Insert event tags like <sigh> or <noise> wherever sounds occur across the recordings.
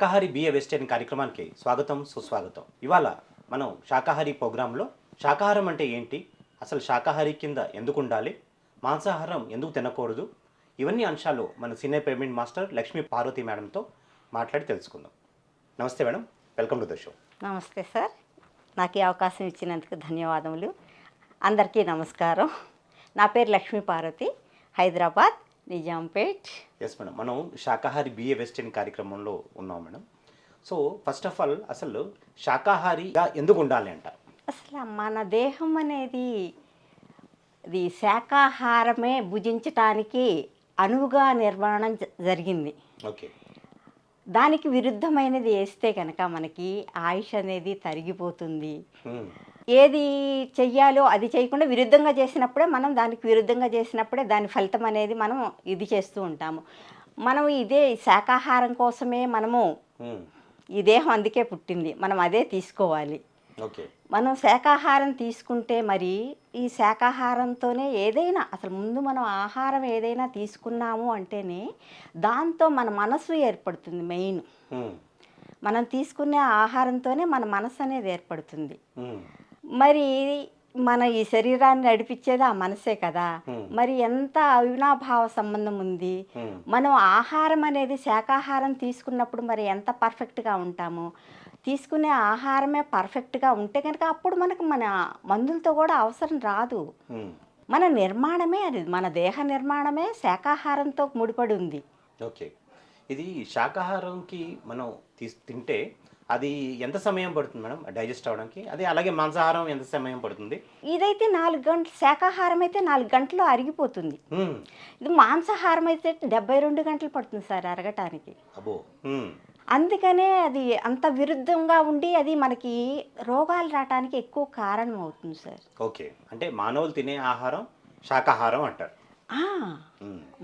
శాకాహారి బిఏ వెస్టర్న్ కార్యక్రమానికి స్వాగతం సుస్వాగతం. ఇవాళ మనం శాకాహారి ప్రోగ్రాంలో శాకాహారం అంటే ఏంటి? అసలు శాకాహారి కింద ఎందుకు ఉండాలి? మాంసాహారం ఎందుకు తినకూడదు? ఇవన్నీ అంశాలు మన senior payment master Lakshmi Parvathi మేడంతో మాట్లాడి తెలుసుకుందాం. నమస్తే madam. Welcome to the show. నమస్తే సార్. నాకు ఈ అవకాశం ఇచ్చినందుకు ధన్యవాదములు. అందరికీ నమస్కారం. నా పేరు లక్ష్మీ పార్వతి. హైదరాబాద్. నిజాంపేట్ ఎస్ మేడం మనం శాకాహారి బిఏ వెస్టర్న్ కార్యక్రమంలో ఉన్నాం madam so first of all అసలు శాకాహారిగా ఎందుకు ఉండాలి అంట అసలు మన దేహం అనేది ఇది శాకాహారమే భుజించటానికి అనువుగా నిర్మాణం జరిగింది. ఓకే దానికి విరుద్ధమైనది వేస్తే కనుక మనకి ఆయుష్ అనేది తరిగిపోతుంది. మ్మ్. ఏది చెయ్యాలో అది చేయకుండా విరుద్ధంగా చేసినప్పుడే మనం దానికి విరుద్ధంగా చేసినప్పుడే దాని ఫలితం అనేది మనం ఇది చేస్తూ ఉంటాము మనం ఇదే శాకాహారం కోసమే మనము. ఈ దేహం అందుకే పుట్టింది మనం అదే తీసుకోవాలి మనం శాకాహారం తీసుకుంటే మరి ఈ శాకాహారంతోనే ఏదైనా అసలు ముందు మనం ఆహారం ఏదైనా తీసుకున్నాము అంటేనే దాంతో మన మనసు ఏర్పడుతుంది మెయిన్. మనం తీసుకునే ఆహారంతోనే మన మనసు అనేది ఏర్పడుతుంది. మరి మన ఈ శరీరాన్ని నడిపించేది ఆ మనసే కదా. మరి ఎంత అవినాభావ సంబంధం ఉంది. మనం ఆహారం అనేది శాకాహారం తీసుకున్నప్పుడు మరి ఎంత పర్ఫెక్ట్గా ఉంటాము? తీసుకునే ఆహారమే పర్ఫెక్ట్గా ఉంటే కనుక అప్పుడు మనకు మన మందులతో కూడా అవసరం రాదు. మన నిర్మాణమే అది. మన దేహ నిర్మాణమే శాకాహారంతో ముడిపడి ఉంది. ఓకే. ఇది శాకాహారంకి మనం తీస్ తింటే అది ఎంత సమయం పడుతుంది మేడం డైజెస్ట్ అవ్వడానికి అదే అలాగే మాంసాహారం ఎంత సమయం పడుతుంది? ఇదైతే నాలుగు గంటలు శాకాహారం అయితే నాలుగు గంటలు అరిగిపోతుంది. ఇది మాంసాహారం అయితే డెబ్బై రెండు గంటలు పడుతుంది సార్ అరగటానికి. అబ్బో! మ్మ్. అందుకనే అది అంత విరుద్ధంగా ఉండి అది మనకి రోగాలు రావడానికి ఎక్కువ కారణం అవుతుంది సార్. ఓకే. అంటే మానవులు తినే ఆహారం శాకాహారం అంటారు.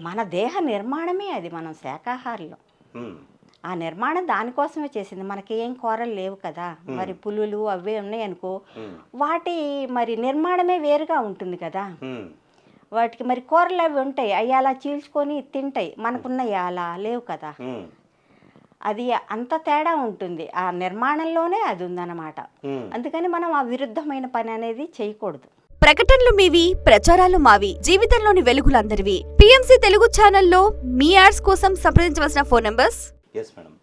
మన దేహ నిర్మాణమే అది మనం శాకాహారులం. ఆ నిర్మాణం దానికోసమే చేసింది. మనకి ఏం కూరలు లేవు కదా. మరి పులులు అవే ఉన్నాయి అనుకో. మ్మ్. వాటి మరి నిర్మాణమే వేరుగా ఉంటుంది కదా. వాటికి మరి కూరలు అవి ఉంటాయి. అవి అలా చీల్చుకొని తింటాయి. మనకున్నవి అలా లేవు కదా. అది అంత తేడా ఉంటుంది. ఆ నిర్మాణంలోనే అది ఉందన్నమాట. అందుకని మనం ఆ విరుద్ధమైన పని అనేది చేయకూడదు. ప్రకటనలు మీవి ప్రచారాలు మావి జీవితంలోని వెలుగులందరివి. పిఎంసి తెలుగు ఛానల్లో మీ యాడ్స్ కోసం సంప్రదించవలసిన ఫోన్ నంబర్స్ ఎస్ మేడం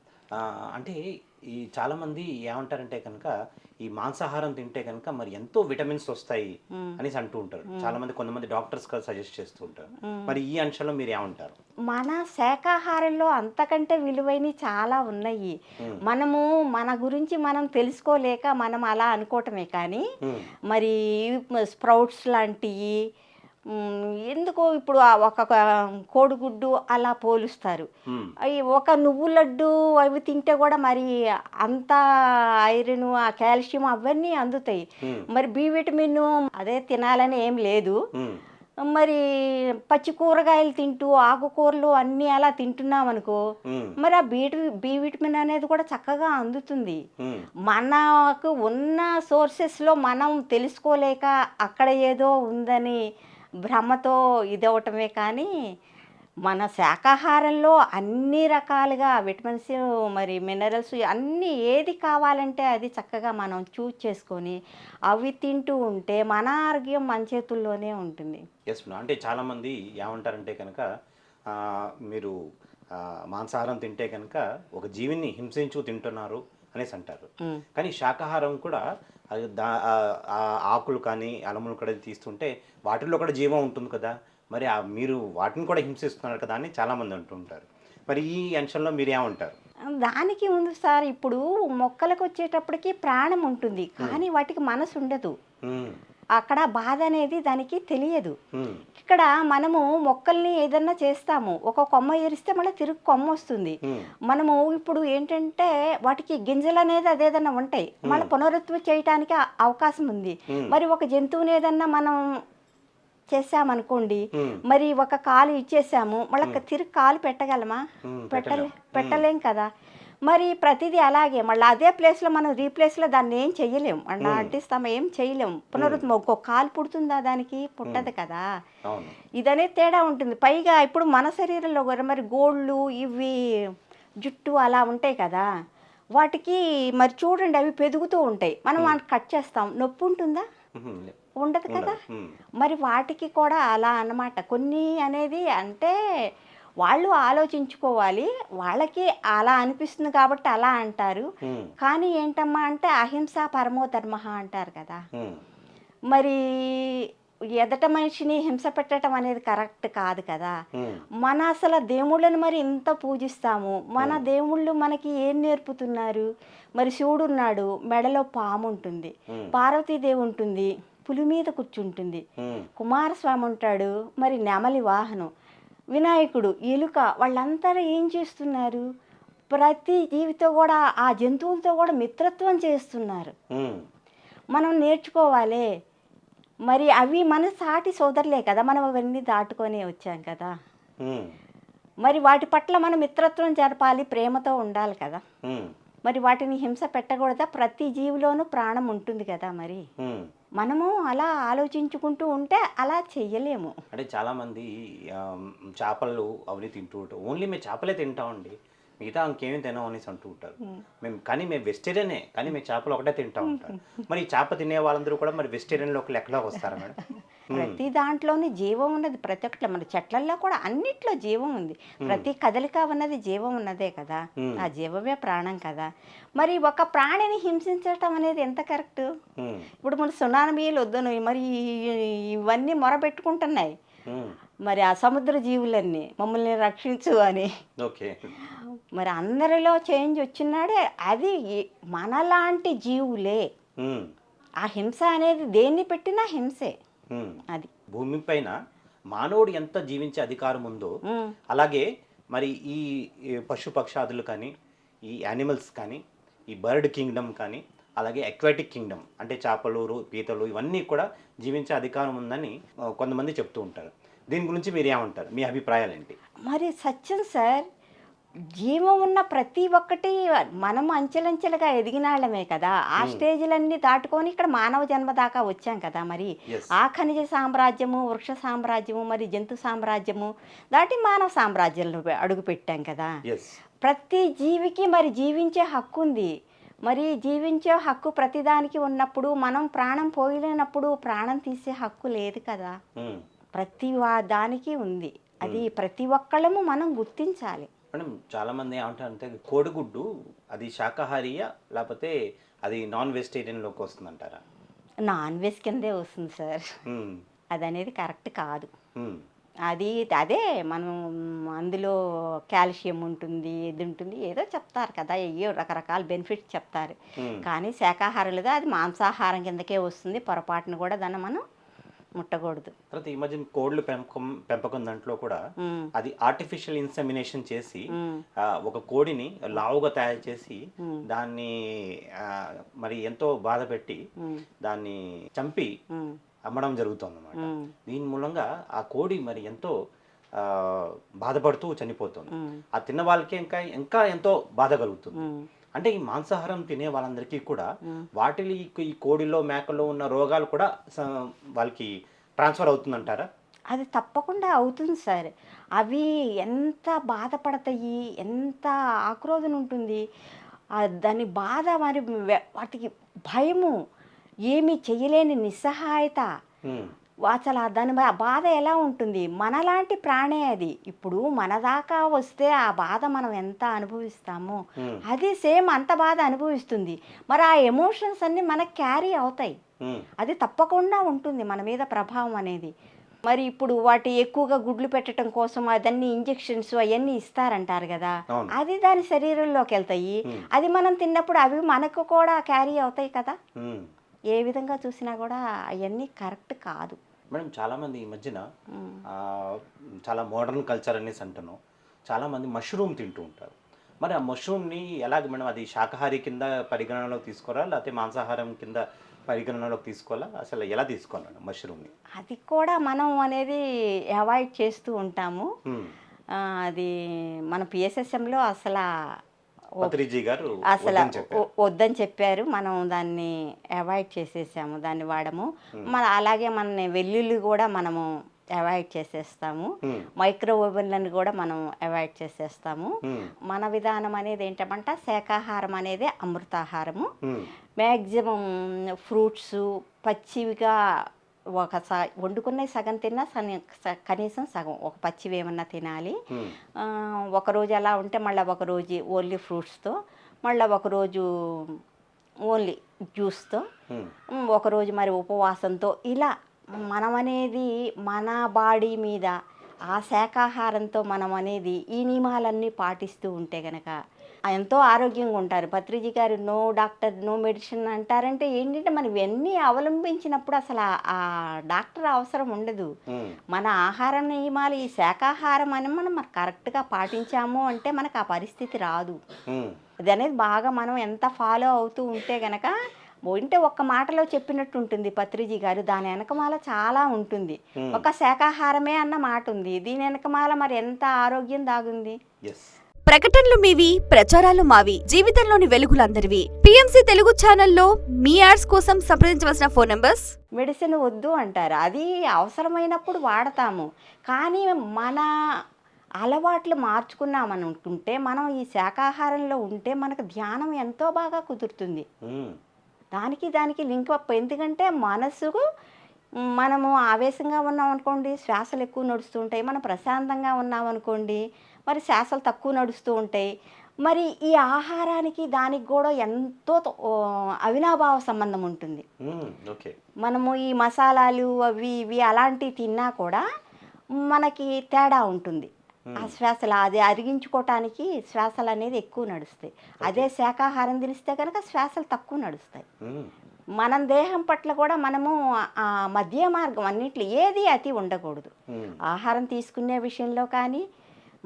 అంటే ఈ చాలామంది ఏమంటారంటే కనుక ఈ మాంసాహారం తింటే కనుక మరి ఎంతో విటమిన్స్ వస్తాయి అనేసి అంటూ ఉంటారు. చాలా మంది కొంతమంది డాక్టర్స్ సజెస్ట్ చేస్తూ ఉంటారు. మరి ఈ అంశంలో మీరు ఏమంటారు? మన శాకాహారంలో అంతకంటే విలువైనవి చాలా ఉన్నాయి. మనము మన గురించి మనం తెలుసుకోలేక మనం అలా అనుకోవటమే కానీ. మరి స్ప్రౌట్స్ లాంటివి ఎందుకో ఇప్పుడు ఒక కోడిగుడ్డు అలా పోలుస్తారు ఒక నువ్వు లడ్డు అవి తింటే కూడా మరి అంత ఐరన్ ఆ కాల్షియం అవన్నీ అందుతాయి. మరి బి విటమిన్ అదే తినాలని ఏం లేదు. మరి పచ్చి కూరగాయలు తింటూ ఆకుకూరలు అన్నీ అలా తింటున్నాం అనుకో. మరి ఆ బి బి విటమిన్ అనేది కూడా చక్కగా అందుతుంది. మనకు ఉన్న సోర్సెస్లో మనం తెలుసుకోలేక అక్కడ ఏదో ఉందని భ్రమతో ఇదవటమే కానీ మన శాకాహారంలో అన్ని రకాలుగా విటమిన్స్ మరి మినరల్స్ అన్నీ ఏది కావాలంటే అది చక్కగా మనం చూజ్ చేసుకొని అవి తింటూ ఉంటే మన ఆరోగ్యం మన చేతుల్లోనే ఉంటుంది. ఎస్ అంటే చాలామంది ఏమంటారంటే కనుక మీరు మాంసాహారం తింటే కనుక ఒక జీవిని హింసించు తింటున్నారు అనేసి అంటారు. కానీ శాకాహారం కూడా ఆకులు కానీ అలములు కూడా తీస్తుంటే వాటిల్లో కూడా జీవం ఉంటుంది కదా. మరి మీరు వాటిని కూడా హింసిస్తున్నారు కదా అని చాలామంది అంటూ ఉంటారు. మరి ఈ అంశంలో మీరు ఏమంటారు? దానికి ఉంది సార్ ఇప్పుడు మొక్కలకు వచ్చేటప్పటికి ప్రాణం ఉంటుంది. కానీ వాటికి మనసు ఉండదు. అక్కడ బాధ అనేది దానికి తెలియదు. ఇక్కడ మనము మొక్కల్ని ఏదన్నా చేస్తాము. ఒక కొమ్మ ఏరిస్తే మళ్ళీ తిరిగి కొమ్మ వస్తుంది. మనము ఇప్పుడు ఏంటంటే వాటికి గింజలు అనేది అదేదన్నా ఉంటాయి. మళ్ళీ పునరుత్పత్తి చేయడానికి అవకాశం ఉంది. మరి ఒక జంతువుని ఏదన్నా మనం చేసామనుకోండి. మరి ఒక కాలు ఇచ్చేసాము మళ్ళీ తిరిగి కాలు పెట్టగలమా? పెట్టలేం. పెట్టలేం కదా. మరి ప్రతిదీ అలాగే. మళ్ళీ అదే ప్లేస్లో మనం రీప్లేస్లో దాన్ని ఏం చెయ్యలేం. మళ్ళీ అంటిస్తాం ఏం చేయలేం పునరుత్మ ఒక్కో కాలు పుడుతుందా దానికి? పుట్టదు కదా. ఇదనే తేడా ఉంటుంది. పైగా ఇప్పుడు మన శరీరంలో కూడా మరి గోళ్ళు ఇవి జుట్టు అలా ఉంటాయి కదా. వాటికి మరి చూడండి అవి పెరుగుతూ ఉంటాయి. మనం వాటిని కట్ చేస్తాం. నొప్పి ఉంటుందా. ఉండదు కదా. మరి వాటికి కూడా అలా అన్నమాట. కొన్ని అనేది అంటే వాళ్ళు ఆలోచించుకోవాలి వాళ్ళకి అలా అనిపిస్తుంది కాబట్టి అలా అంటారు. కానీ ఏంటమ్మా అంటే అహింస పరమో ధర్మ అంటారు కదా. మరి ఎదట మనిషిని హింస పెట్టడం అనేది కరెక్ట్ కాదు కదా. మన అసలు దేవుళ్ళని మరి ఇంత పూజిస్తాము? మన దేవుళ్ళు మనకి ఏం నేర్పుతున్నారు? మరి శివుడు ఉన్నాడు మెడలో పాము ఉంటుంది పార్వతీదేవి ఉంటుంది పులి మీద కూర్చుంటుంది కుమారస్వామి ఉంటాడు మరి నెమలి వాహనం వినాయకుడు ఎలుక వాళ్ళంతా ఏం చేస్తున్నారు? ప్రతి జీవితో కూడా ఆ జంతువులతో కూడా మిత్రత్వం చేస్తున్నారు. మనం నేర్చుకోవాలి. మరి అవి మన సాటి సోదరులే కదా మనం అవన్నీ దాటుకొని వచ్చాం కదా. మరి వాటి పట్ల మనం మిత్రత్వం జరపాలి ప్రేమతో ఉండాలి కదా. మరి వాటిని హింస పెట్టకూడదా? ప్రతి జీవిలోనూ ప్రాణం ఉంటుంది కదా మరి. మనము అలా ఆలోచించుకుంటూ ఉంటే అలా చెయ్యలేము. అంటే చాలామంది చేపలు అవన్నీ తింటూ ఉంటారు. ఓన్లీ మేము చేపలే తింటామండి. మిగతా ఇంకేమీ తినాం అనేసి అంటూ ఉంటారు. మేము కానీ మేము వెజిటేరియనే కానీ మేము చేపలు ఒకటే తింటా ఉంటారు. మరి చేప తినే వాళ్ళందరూ కూడా మరి వెజిటేరియన్లో ఒక లెక్కలోకి వస్తారా మేడం? <laughs> ప్రతి దాంట్లోనే జీవం ఉన్నది ప్రతి ఒక్కటి మన చెట్లల్లో కూడా అన్నిట్లో జీవం ఉంది. ప్రతి కదలిక ఉన్నది జీవం ఉన్నదే కదా. ఆ జీవమే ప్రాణం కదా. మరి ఒక ప్రాణిని హింసించటం అనేది ఎంత కరెక్ట్? ఇప్పుడు మన సునామీలు వద్దను మరి ఇవన్నీ మొరపెట్టుకుంటున్నాయి. ఉమ్, మరి ఆ సముద్ర జీవులన్నీ మమ్మల్ని రక్షించు అని. మరి అందరిలో చేంజ్ వచ్చినాడే అది మనలాంటి జీవులే. ఆ హింస అనేది దేన్ని పెట్టినా హింసే. అది. భూమి పైన మానవుడు ఎంత జీవించే అధికారం ఉందో. అలాగే మరి ఈ పశు పక్షాదులు కానీ ఈ యానిమల్స్ కానీ ఈ బర్డ్ కింగ్డమ్ కానీ అలాగే అక్వాటిక్ కింగ్డమ్ అంటే చేపలు పీతలు ఇవన్నీ కూడా జీవించే అధికారం ఉందని కొంతమంది చెప్తూ ఉంటారు. దీని గురించి మీరు ఏమంటారు మీ అభిప్రాయాలు ఏంటి మరి సత్యం సార్ జీవం ఉన్న ప్రతి ఒక్కటి మనం అంచెలంచెలుగా ఎదిగిన వాళ్ళమే కదా. ఆ స్టేజ్లన్నీ దాటుకొని ఇక్కడ మానవ జన్మ దాకా వచ్చాం కదా మరి. ఆ ఖనిజ సామ్రాజ్యము వృక్ష సామ్రాజ్యము మరి జంతు సామ్రాజ్యము దాటి మానవ సామ్రాజ్యంలో అడుగు పెట్టాం కదా. ప్రతి జీవికి మరి జీవించే హక్కు ఉంది. మరి జీవించే హక్కు ప్రతిదానికి ఉన్నప్పుడు మనం ప్రాణం పోయలేనప్పుడు ప్రాణం తీసే హక్కు లేదు కదా. ప్రతి వా దానికి ఉంది. అది ప్రతి ఒక్కళ్ళము మనం గుర్తించాలి. మేడం చాలామంది ఏమంటారంటే కోడిగుడ్డు అది శాకాహారియా? లేకపోతే అది నాన్ వెజిటేరియన్లోకి వస్తుందంటారా? నాన్ వెజ్ కిందే వస్తుంది సార్. అది అనేది కరెక్ట్ కాదు. అది అదే మనం అందులో కాల్షియం ఉంటుంది ఇది ఉంటుంది ఏదో చెప్తారు కదా ఏయో రకరకాల బెనిఫిట్స్ చెప్తారు. కానీ శాకాహారులుగా అది మాంసాహారం కిందకే వస్తుంది పొరపాటును కూడా దాన్ని మనం ముట్టకూడదు. తర్వాత ఈ మధ్యన కోళ్ళు పెంపకం పెంపకం దాంట్లో కూడా అది ఆర్టిఫిషియల్ ఇన్సెమినేషన్ చేసి ఒక కోడిని లావుగా తయారు చేసి. దాన్ని మరి ఎంతో బాధ పెట్టి దాన్ని చంపి అమ్మడం జరుగుతుంది అన్నమాట ఉమ్, దీని మూలంగా ఆ కోడి మరి ఎంతో బాధపడుతూ చనిపోతుంది. ఆ తిన్న వాళ్ళకి ఇంకా ఇంకా ఎంతో బాధ కలుగుతుంది. అంటే ఈ మాంసాహారం తినే వాళ్ళందరికీ కూడా. వాటిలో ఈ కోడిలో మేకలో ఉన్న రోగాలు కూడా వాళ్ళకి ట్రాన్స్ఫర్ అవుతుందంటారా? అది తప్పకుండా అవుతుంది సార్. అవి ఎంత బాధపడతాయి ఎంత ఆక్రోధన ఉంటుంది దాని బాధ మరి వాటికి భయము ఏమీ చేయలేని నిస్సహాయత. అసలు ఆ దాని బా- బాధ ఎలా ఉంటుంది? మనలాంటి ప్రాణే అది. ఇప్పుడు మన దాకా వస్తే ఆ బాధ మనం ఎంత అనుభవిస్తామో అది సేమ్ అంత బాధ అనుభవిస్తుంది. మరి ఆ ఎమోషన్స్ అన్నీ మనకు క్యారీ అవుతాయి. అది తప్పకుండా ఉంటుంది మన మీద ప్రభావం అనేది. మరి ఇప్పుడు వాటి ఎక్కువగా గుడ్లు పెట్టడం కోసం అదన్నీ ఇంజెక్షన్స్ అవన్నీ ఇస్తారంటారు కదా. అది దాని శరీరంలోకి వెళ్తాయి. అది మనం తిన్నప్పుడు అవి మనకు కూడా క్యారీ అవుతాయి కదా. ఏ విధంగా చూసినా కూడా అవన్నీ కరెక్ట్ కాదు. మేడం చాలామంది ఈ మధ్యన చాలా మోడర్న్ కల్చర్ అనేసి అంటున్నాం చాలామంది మష్రూమ్ తింటూ ఉంటారు. మరి ఆ మష్రూమ్ని ఎలాగ మేడం అది శాకాహారి కింద పరిగణనలోకి తీసుకోరా లేకపోతే మాంసాహారం కింద పరిగణనలోకి తీసుకోవాలా? అసలు ఎలా తీసుకోవాలి మేడం మష్రూమ్ని? అది కూడా మనం అనేది అవాయిడ్ చేస్తూ ఉంటాము. అది మన పిఎస్ఎస్ఎంలో అసలు పత్రిజీ గారు అసలు వద్దని చెప్పారు. మనం దాన్ని అవాయిడ్ చేసేసాము దాన్ని వాడము. మన అలాగే మన వెల్లుల్లి కూడా మనము అవాయిడ్ చేసేస్తాము. మైక్రో ఓవెన్లను కూడా మనం అవాయిడ్ చేసేస్తాము. మన విధానం అనేది ఏంటంటే శాకాహారం అనేది అమృతాహారము. మ్యాక్సిమం ఫ్రూట్స్ పచ్చివిగా ఒక స వండుకున్న సగం తిన్నా సగం స- కనీసం సగం ఒక పచ్చివి ఏమన్నా తినాలి. ఒకరోజు అలా ఉంటే మళ్ళీ ఒకరోజు ఓన్లీ ఫ్రూట్స్తో మళ్ళీ ఒకరోజు ఓన్లీ జ్యూస్తో ఒకరోజు మరి ఉపవాసంతో ఇలా మనం అనేది మన బాడీ మీద ఆ శాకాహారంతో మనం అనేది ఈ నియమాలన్నీ పాటిస్తూ ఉంటే గనక ఎంతో ఆరోగ్యంగా ఉంటారు. పత్రిజీ గారు నో డాక్టర్ నో మెడిసిన్ అంటారంటే ఏంటంటే మనం ఇవన్నీ అవలంబించినప్పుడు అసలు ఆ- డాక్టర్ అవసరం ఉండదు. మన ఆహార నియమాలు ఈ శాకాహారం అని మనం మరి కరెక్ట్గా పాటించాము అంటే మనకు ఆ పరిస్థితి రాదు. ఇది అనేది బాగా మనం ఎంత ఫాలో అవుతూ ఉంటే గనక ఉంటే ఒక్క మాటలో చెప్పినట్టు ఉంటుంది పత్రిజీ గారు. దాని వెనకమాల చాలా ఉంటుంది. ఒక శాకాహారమే అన్న మాట ఉంది. దీని వెనకమాల మరి ఎంత ఆరోగ్యం దాగుంది? ప్రకటనలు మీవి ప్రచారాలు మావి జీవితంలోని వెలుగులందరివి. పిఎంసి తెలుగు ఛానల్లో మీ యాడ్స్ కోసం సంప్రదించవలసిన ఫోన్ నంబర్స్? మెడిసిన్ వద్దు అంటారు. అది అవసరమైనప్పుడు వాడతాము. కానీ మన అలవాట్లు మార్చుకున్నామని అనుకుంటే మనం ఈ శాకాహారంలో ఉంటే మనకు ధ్యానం ఎంతో బాగా కుదురుతుంది. దానికి దానికి లింక్ అప్. ఎందుకంటే మనసుకు మనము ఆవేశంగా ఉన్నాం అనుకోండి శ్వాసలు ఎక్కువ నడుస్తూ ఉంటాయి మనం ప్రశాంతంగా ఉన్నాం అనుకోండి మరి శ్వాసలు తక్కువ నడుస్తూ ఉంటాయి. మరి ఈ ఆహారానికి దానికి కూడా ఎంతో అవినాభావ సంబంధం ఉంటుంది. మనము ఈ మసాలాలు అవి ఇవి అలాంటివి తిన్నా కూడా మనకి తేడా ఉంటుంది. ఆ శ్వాసలు అది అరిగించుకోవటానికి శ్వాసలు అనేది ఎక్కువ నడుస్తాయి. అదే శాకాహారం తినిస్తే కనుక శ్వాసలు తక్కువ నడుస్తాయి. మనం దేహం పట్ల కూడా మనము ఆ మధ్య మార్గం అన్నిట్లో ఏది అతి ఉండకూడదు. ఆహారం తీసుకునే విషయంలో కానీ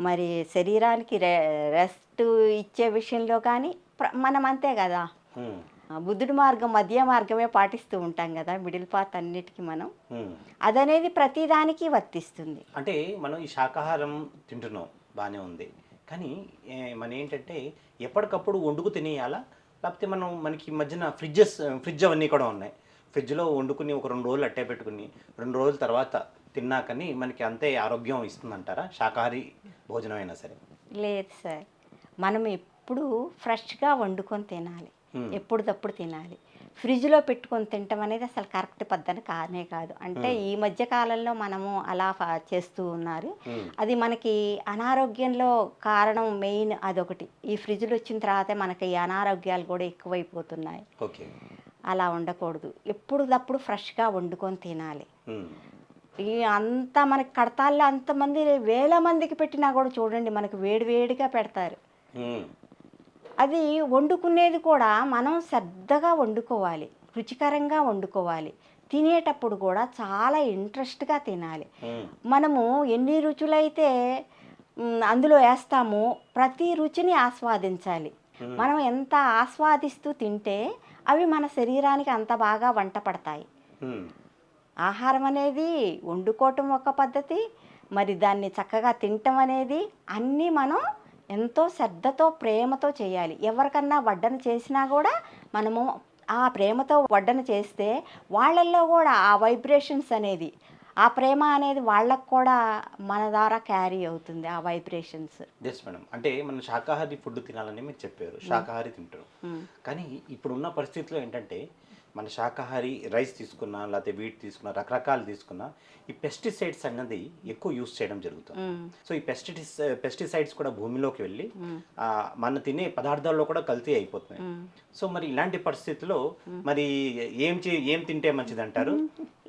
మరి శరీరానికి రె రెస్ట్ ఇచ్చే విషయంలో కానీ మనం అంతే కదా. బుద్ధుడి మార్గం మధ్య మార్గమే పాటిస్తూ ఉంటాం కదా మిడిల్ పాత్ అన్నిటికీ మనం. అదనేది ప్రతిదానికి వర్తిస్తుంది. అంటే మనం ఈ శాకాహారం తింటున్నాం బాగానే ఉంది. కానీ మన ఏంటంటే ఎప్పటికప్పుడు వండుకు తినేయాలా? లేకపోతే మనం మనకి మధ్యన ఫ్రిడ్జెస్ ఫ్రిడ్జ్ అవన్నీ కూడా ఉన్నాయి. ఫ్రిడ్జ్లో వండుకుని ఒక రెండు రోజులు అట్టే పెట్టుకుని రెండు రోజుల తర్వాత తిన్నాకని మనకి అంతే ఆరోగ్యం ఇస్తుందంటారా? శాకాహారి భోజనం అయినా సరే. లేదు సార్. మనం ఎప్పుడు ఫ్రెష్గా వండుకొని తినాలి. ఎప్పుడుదప్పుడు తినాలి. ఫ్రిడ్జ్లో పెట్టుకొని తినటం అనేది అసలు కరెక్ట్ పద్ధతి కానే కాదు. అంటే ఈ మధ్య కాలంలో మనము అలా చేస్తూ ఉన్నారు. అది మనకి అనారోగ్యంలో కారణం మెయిన్ అదొకటి. ఈ ఫ్రిడ్జ్లు వచ్చిన తర్వాతే మనకి ఈ అనారోగ్యాలు కూడా ఎక్కువైపోతున్నాయి. ఓకే. అలా ఉండకూడదు. ఎప్పుడుదప్పుడు ఫ్రెష్గా వండుకొని తినాలి. ఈ అంత మనకి కడతాల్లో అంతమంది వేల మందికి పెట్టినా కూడా చూడండి మనకు వేడి వేడిగా పెడతారు. అది వండుకునేది కూడా మనం శ్రద్ధగా వండుకోవాలి. రుచికరంగా వండుకోవాలి. తినేటప్పుడు కూడా చాలా ఇంట్రెస్ట్గా తినాలి. మనము ఎన్ని రుచులైతే అందులో వేస్తామో ప్రతి రుచిని ఆస్వాదించాలి. మనం ఎంత ఆస్వాదిస్తూ తింటే అవి మన శరీరానికి అంత బాగా వంట పడతాయి. ఆహారం అనేది వండుకోవటం ఒక పద్ధతి మరి దాన్ని చక్కగా తినటం అనేది అన్నీ మనం ఎంతో శ్రద్ధతో ప్రేమతో చేయాలి. ఎవరికన్నా వడ్డన చేసినా కూడా మనము ఆ ప్రేమతో వడ్డన చేస్తే వాళ్ళల్లో కూడా ఆ వైబ్రేషన్స్ అనేది ఆ ప్రేమ అనేది వాళ్ళకు కూడా మన ద్వారా క్యారీ అవుతుంది ఆ వైబ్రేషన్స్. ఎస్ మేడం అంటే మనం శాకాహారి ఫుడ్ తినాలని మీరు చెప్పారు. శాకాహారి తింటారు. కానీ ఇప్పుడున్న పరిస్థితిలో ఏంటంటే మన శాకాహారి రైస్ తీసుకున్నా లేకపోతే వీట్ తీసుకున్నా రకరకాలు తీసుకున్నా ఈ పెస్టిసైడ్స్ అన్నది ఎక్కువ యూస్ చేయడం జరుగుతుంది. సో ఈ పెస్టిస్ పెస్టిసైడ్స్ కూడా భూమిలోకి వెళ్ళి మన తినే పదార్థాల్లో కూడా కల్తీ అయిపోతున్నాయి. సో మరి ఇలాంటి పరిస్థితుల్లో మరి ఏం చే ఏం తింటే మంచిది అంటారు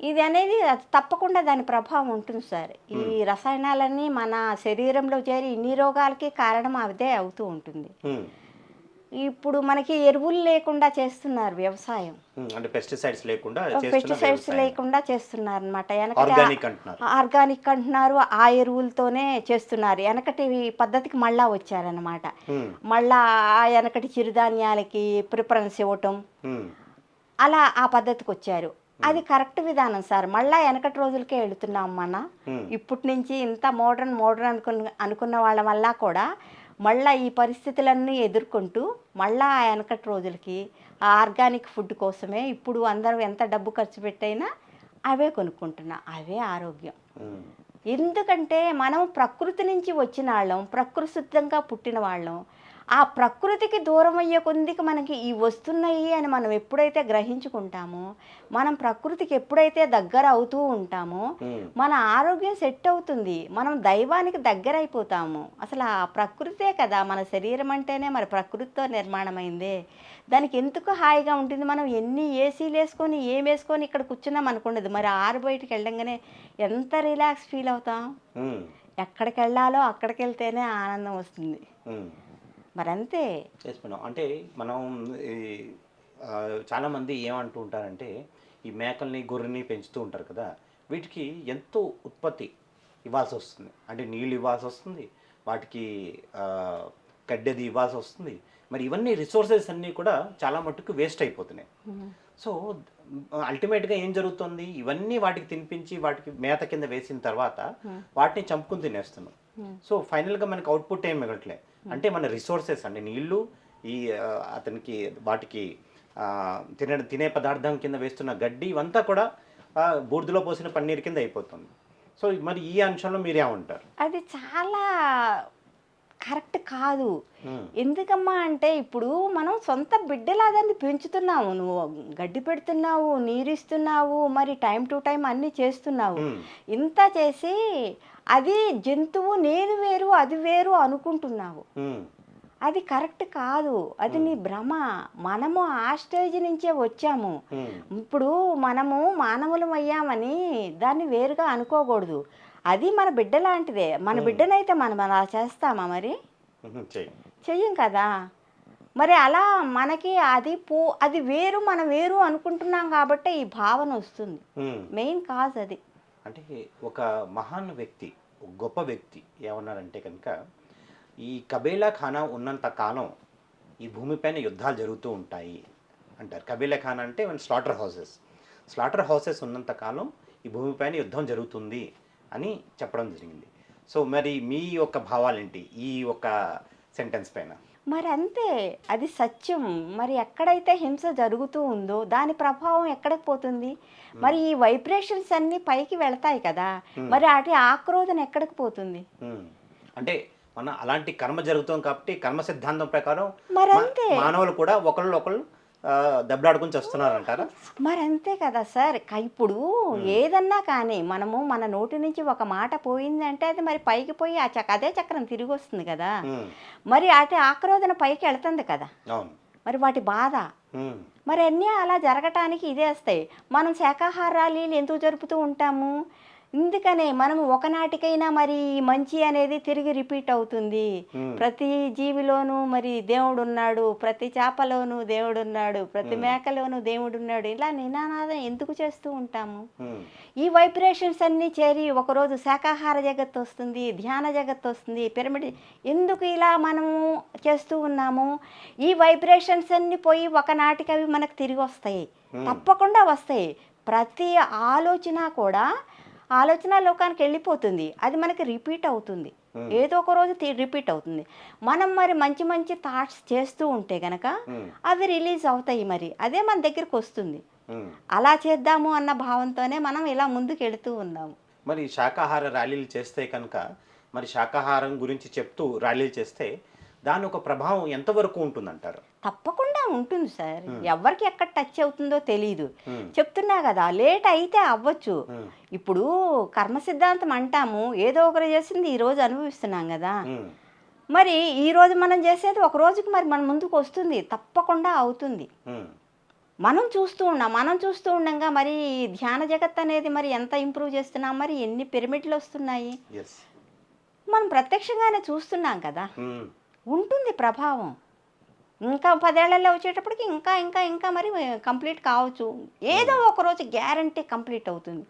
ఇది అనేది తప్పకుండా దాని ప్రభావం ఉంటుంది సార్. ఈ రసాయనాలన్నీ మన శరీరంలో చేరి ఇన్ని రోగాలకి కారణం అదే అవుతూ ఉంటుంది. ఇప్పుడు మనకి ఎరువులు లేకుండా చేస్తున్నారు వ్యవసాయం. అంటే పెస్టిసైడ్స్ లేకుండా పెస్టిసైడ్స్. లేకుండా చేస్తున్నారు అనమాట ఆర్గానిక్ అంటున్నారు. ఆర్గానిక్ అంటున్నారు ఆ ఎరువులతోనే చేస్తున్నారు. వెనకటి పద్ధతికి మళ్ళా వచ్చారనమాట మళ్ళా ఆ వెనకటి చిరుధాన్యాలకి ప్రిఫరెన్స్ ఇవ్వటం. అలా ఆ పద్ధతికి వచ్చారు. అది కరెక్ట్ విధానం సార్. మళ్ళా వెనకటి రోజులకే వెళుతున్నాం మన. ఇప్పటి నుంచి ఇంత మోడర్న్ మోడర్న్ అనుకున్న అనుకున్న వాళ్ళ వల్ల కూడా మళ్ళా ఈ పరిస్థితులన్నీ ఎదుర్కొంటూ మళ్ళా ఆ వెనకటి రోజులకి ఆ ఆర్గానిక్ ఫుడ్ కోసమే ఇప్పుడు అందరూ ఎంత డబ్బు ఖర్చు పెట్టైనా అవే కొనుక్కుంటున్నా అవే ఆరోగ్యం. ఎందుకంటే మనం ప్రకృతి నుంచి వచ్చిన వాళ్ళం ప్రకృతి సిద్ధంగా పుట్టిన వాళ్ళం. ఆ ప్రకృతికి దూరం అయ్యే కొద్దికి మనకి ఈ వస్తున్నాయి అని మనం ఎప్పుడైతే గ్రహించుకుంటామో మనం ప్రకృతికి ఎప్పుడైతే దగ్గర అవుతూ ఉంటామో మన ఆరోగ్యం సెట్ అవుతుంది. మనం దైవానికి దగ్గర అయిపోతాము. అసలు ఆ ప్రకృతే కదా మన శరీరం అంటేనే మరి ప్రకృతితో నిర్మాణమైందే. దానికి ఎందుకు హాయిగా ఉంటుంది? మనం ఎన్ని ఏసీలు వేసుకొని ఏం వేసుకొని ఇక్కడ కూర్చున్నాం అనుకున్నది మరి ఆరు బయటికి వెళ్ళంగానే ఎంత రిలాక్స్ ఫీల్ అవుతాం? ఎక్కడికి వెళ్ళాలో అక్కడికి వెళ్తేనే ఆనందం వస్తుంది. ఉమ్. మరి అంతే ఎస్ మేడం అంటే మనం చాలామంది ఏమంటూ ఉంటారంటే ఈ మేకల్ని గొర్రెని పెంచుతూ ఉంటారు కదా వీటికి ఎంతో ఉత్పత్తి ఇవ్వాల్సి వస్తుంది. అంటే నీళ్ళు ఇవ్వాల్సి వస్తుంది వాటికి ఆ, గడ్డది ఇవ్వాల్సి వస్తుంది. మరి ఇవన్నీ రిసోర్సెస్ అన్నీ కూడా చాలా మట్టుకు వేస్ట్ అయిపోతున్నాయి. సో అల్టిమేట్గా ఏం జరుగుతుంది? ఇవన్నీ వాటికి తినిపించి వాటికి మేత కింద వేసిన తర్వాత వాటిని చంపుకుని తినేస్తున్నాం. సో ఫైనల్గా మనకి అవుట్పుట్ ఏం మిగట్లే అంటే మన రిసోర్సెస్ అండి నీళ్ళు ఈ అతనికి వాటికి తినే తినే పదార్థం కింద వేస్తున్న గడ్డి ఇవంతా కూడా ఆ, బూడిదలో పోసిన పన్నీర్ కింద అయిపోతుంది. సో మరి ఈ అంశంలో మీరేమంటారు అది చాలా కరెక్ట్ కాదు. ఉమ్, ఎందుకమ్మా అంటే ఇప్పుడు మనం సొంత బిడ్డలా దాన్ని పెంచుతున్నావు నువ్వు గడ్డి పెడుతున్నావు నీరిస్తున్నావు మరి టైం టు టైం అన్నీ చేస్తున్నావు. ఉమ్, ఇంత చేసి అది జంతువు నేను వేరు అది వేరు అనుకుంటున్నావు. అది కరెక్ట్ కాదు. అది నీ భ్రమ. మనము ఆ స్టేజ్ నుంచే వచ్చాము. ఇప్పుడు మనము మానవులం అయ్యామని దాన్ని వేరుగా అనుకోకూడదు. అది మన బిడ్డ లాంటిదే మన బిడ్డనైతే మనం అలా చేస్తామా మరి? చెయ్యి. కదా. మరి అలా మనకి అది పో అది వేరు మనం వేరు అనుకుంటున్నాం కాబట్టి ఈ భావన వస్తుంది. మెయిన్ కాజ్ అది. అంటే ఒక మహాన్ వ్యక్తి గొప్ప వ్యక్తి ఏమన్నారంటే కనుక ఈ కబేలా ఖానా ఉన్నంత కాలం ఈ భూమిపైన యుద్ధాలు జరుగుతూ ఉంటాయి అంటారు. కబేలా ఖానా అంటే స్లాటర్ హౌసెస్ స్లాటర్ హౌసెస్ ఉన్నంత కాలం ఈ భూమిపైన యుద్ధం జరుగుతుంది అని చెప్పడం జరిగింది. సో మరి మీ యొక్క భావాలేంటి ఈ ఒక సెంటెన్స్ పైన? మరి అంతే అది సత్యం. మరి ఎక్కడైతే హింస జరుగుతూ ఉందో దాని ప్రభావం ఎక్కడికి పోతుంది? మరి ఈ వైబ్రేషన్స్ అన్నీ పైకి వెళతాయి కదా. మరి వాటి ఆక్రోధన ఎక్కడికి పోతుంది. అంటే మన అలాంటి కర్మ జరుగుతుంది కాబట్టి కర్మ సిద్ధాంతం ప్రకారం మరి అంతే. మానవులు కూడా ఒకళ్ళు ఒకళ్ళు దెబ్బలాడుకుని చేస్తున్నారంటారా? మరి అంతే కదా సార్. ఇప్పుడు ఏదన్నా కానీ మనము మన నోటి నుంచి ఒక మాట పోయిందంటే అది మరి పైకి పోయి ఆ చక్క అదే చక్రం తిరిగి వస్తుంది కదా మరి అటు ఆక్రోధన పైకి వెళ్తుంది కదా. మరి వాటి బాధ. మరి అన్నీ అలా జరగటానికి ఇదే వస్తాయి. మనం శాకాహారాలు ఎందుకు జరుపుతూ ఉంటాము? ఎందుకనే మనం ఒకనాటికైనా మరి మంచి అనేది తిరిగి రిపీట్ అవుతుంది. ప్రతి జీవిలోనూ మరి దేవుడు ఉన్నాడు ప్రతి చేపలోనూ దేవుడు ఉన్నాడు ప్రతి మేకలోనూ దేవుడు ఉన్నాడు ఇలా నినానాదం ఎందుకు చేస్తూ ఉంటాము? ఈ వైబ్రేషన్స్ అన్నీ చేరి ఒకరోజు శాకాహార జగత్తు వస్తుంది ధ్యాన జగత్తు వస్తుంది. పిరమిడ్ ఎందుకు ఇలా మనము చేస్తూ ఉన్నాము? ఈ వైబ్రేషన్స్ అన్నీ పోయి ఒకనాటికి అవి మనకు తిరిగి వస్తాయి. తప్పకుండా వస్తాయి. ప్రతి ఆలోచన కూడా ఆలోచన లోకానికి వెళ్ళిపోతుంది. అది మనకి రిపీట్ అవుతుంది. ఏదో ఒక రోజు రిపీట్ అవుతుంది. మనం మరి మంచి మంచి థాట్స్ చేస్తూ ఉంటే గనక అవి రిలీజ్ అవుతాయి మరి. అదే మన దగ్గరికి వస్తుంది. అలా చేద్దాము అన్న భావంతోనే మనం ఇలా ముందుకు వెళుతూ ఉన్నాము. మరి శాకాహార ర్యాలీలు చేస్తే కనుక మరి శాకాహారం గురించి చెప్తూ ర్యాలీలు చేస్తే దాని ఒక ప్రభావం ఎంతవరకు ఉంటుందంటారు? తప్పకుండా ఉంటుంది సార్. ఎవరికి ఎక్కడ టచ్ అవుతుందో తెలియదు చెప్తున్నా కదా లేట్ అయితే అవ్వచ్చు. ఇప్పుడు కర్మ సిద్ధాంతం అంటాము ఏదో ఒకరు చేసింది ఈ రోజు అనుభవిస్తున్నాం కదా. మరి ఈ రోజు మనం చేసేది ఒక రోజుకి మరి మన ముందుకు వస్తుంది తప్పకుండా అవుతుంది. మనం చూస్తూ ఉన్నాం మనం చూస్తూ ఉండగా మరి ధ్యాన జగత్ అనేది మరి ఎంత ఇంప్రూవ్ చేస్తున్నాం మరి ఎన్ని పిరమిడ్లు వస్తున్నాయి? మనం ప్రత్యక్షంగానే చూస్తున్నాం కదా. ఉంటుంది ప్రభావం. ఇంకా పదేళ్ళలో వచ్చేటప్పటికి ఇంకా ఇంకా ఇంకా మరి కంప్లీట్ కావచ్చు. ఏదో ఒక రోజు గ్యారంటీ కంప్లీట్ అవుతుంది.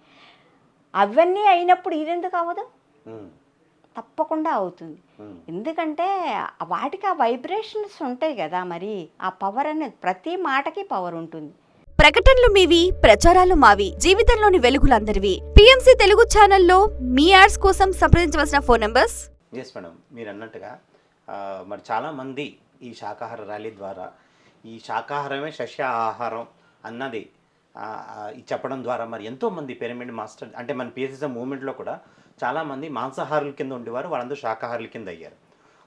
అవన్నీ అయినప్పుడు ఇదెందుకు అవ్వదు? తప్పకుండా అవుతుంది. ఎందుకంటే వాటికి ఆ వైబ్రేషన్స్ ఉంటాయి కదా మరి. ఆ పవర్ అనేది ప్రతి మాటకి పవర్ ఉంటుంది. ప్రకటనలు మీవి ప్రచారాలు మావి జీవితంలోని వెలుగులందరివి. పిఎంసి తెలుగు ఛానల్లో మీ యాడ్స్ కోసం సంప్రదించవలసిన ఫోన్ నంబర్స్? ఎస్ మేడం మీరు అన్నట్టుగా మరి చాలామంది ఈ శాకాహార ర్యాలీ ద్వారా. ఈ శాకాహారమే శస్య ఆహారం అన్నది చెప్పడం ద్వారా మరి ఎంతోమంది పిరమిడ్ మాస్టర్ అంటే మన పిఎస్ఎస్ఎం మూమెంట్లో కూడా చాలామంది మాంసాహారుల కింద ఉండేవారు వాళ్ళందరూ శాకాహారుల కింద అయ్యారు.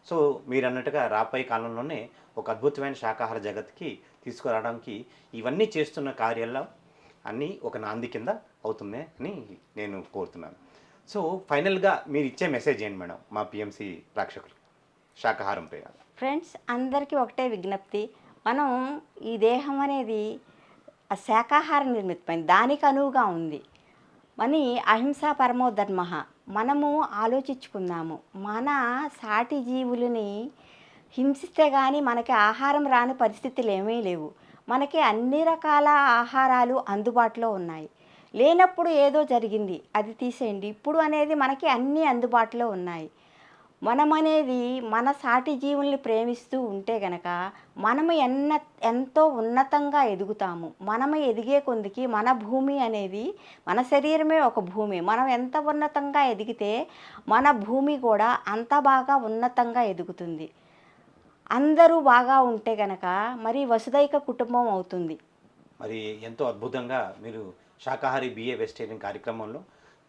సో మీరు అన్నట్టుగా రాబోయే కాలంలోనే ఒక అద్భుతమైన శాకాహార జగత్కి తీసుకురావడానికి ఇవన్నీ చేస్తున్న కార్యాల్లో అన్నీ ఒక నాంది కింద అవుతుంది అని నేను కోరుతున్నాను. సో ఫైనల్గా మీరు ఇచ్చే మెసేజ్ ఏంటి మేడం మా పిఎంసి ప్రేక్షకులు శాకాహారం శాకాహారంపై ఫ్రెండ్స్ అందరికీ ఒకటే విజ్ఞప్తి. మనం ఈ దేహం అనేది ఆ శాకాహార నిర్మితమైంది. దానికి అనువుగా ఉంది. మని అహింసా పరమో ధర్మ. మనము ఆలోచించుకుందాము. మన సాటి జీవులని హింసిస్తే కానీ మనకి ఆహారం రాని పరిస్థితులు ఏమీ లేవు. మనకి అన్ని రకాల ఆహారాలు అందుబాటులో ఉన్నాయి. లేనప్పుడు ఏదో జరిగింది. అది తీసేయండి. ఇప్పుడు అనేది మనకి అన్నీ అందుబాటులో ఉన్నాయి. మనమనేది మన సాటి జీవుల్ని ప్రేమిస్తూ ఉంటే గనక మనము ఎన్న ఎంతో ఉన్నతంగా ఎదుగుతాము. మనము ఎదిగే కొందికి మన భూమి అనేది మన శరీరమే ఒక భూమి. మనం ఎంత ఉన్నతంగా ఎదిగితే మన భూమి కూడా అంత బాగా ఉన్నతంగా ఎదుగుతుంది. అందరూ బాగా ఉంటే గనక మరి వసుదైక కుటుంబం అవుతుంది. మరి ఎంతో అద్భుతంగా మీరు శాకాహారి బిఏ వెజిటేరియన్ కార్యక్రమంలో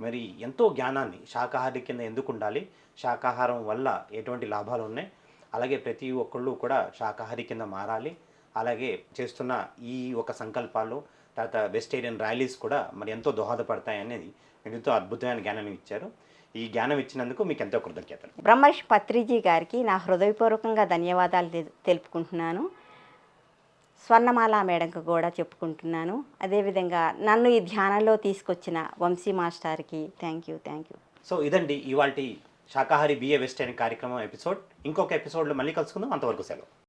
మరి ఎంతో జ్ఞానాన్ని శాకాహారి కింద ఎందుకు ఉండాలి? శాకాహారం వల్ల ఎటువంటి లాభాలు ఉన్నాయి? అలాగే ప్రతి ఒక్కళ్ళు కూడా శాకాహారి కింద మారాలి. అలాగే చేస్తున్న ఈ ఒక సంకల్పాలు తర్వాత వెజిటేరియన్ ర్యాలీస్ కూడా మరి ఎంతో దోహదపడతాయి అనేది ఎంతో అద్భుతమైన జ్ఞానాన్ని ఇచ్చారు. ఈ జ్ఞానం ఇచ్చినందుకు మీకు ఎంతో కృతజ్ఞతలు. బ్రహ్మర్షి పత్రిజీ గారికి నా హృదయపూర్వకంగా ధన్యవాదాలు తె- తెలుపుకుంటున్నాను. స్వర్ణమాల మేడంకు కూడా చెప్పుకుంటున్నాను. అదేవిధంగా నన్ను ఈ ధ్యానంలో తీసుకొచ్చిన వంశీ మాస్టర్కి thank you thank you so ఇదండి ఇవాళ శాకాహారి బిఏ వెజిటేరియన్ కార్యక్రమం ఎపిసోడ్. ఇంకొక ఎపిసోడ్లో మళ్ళీ కలుసుకుందాం. అంతవరకు సెలవు.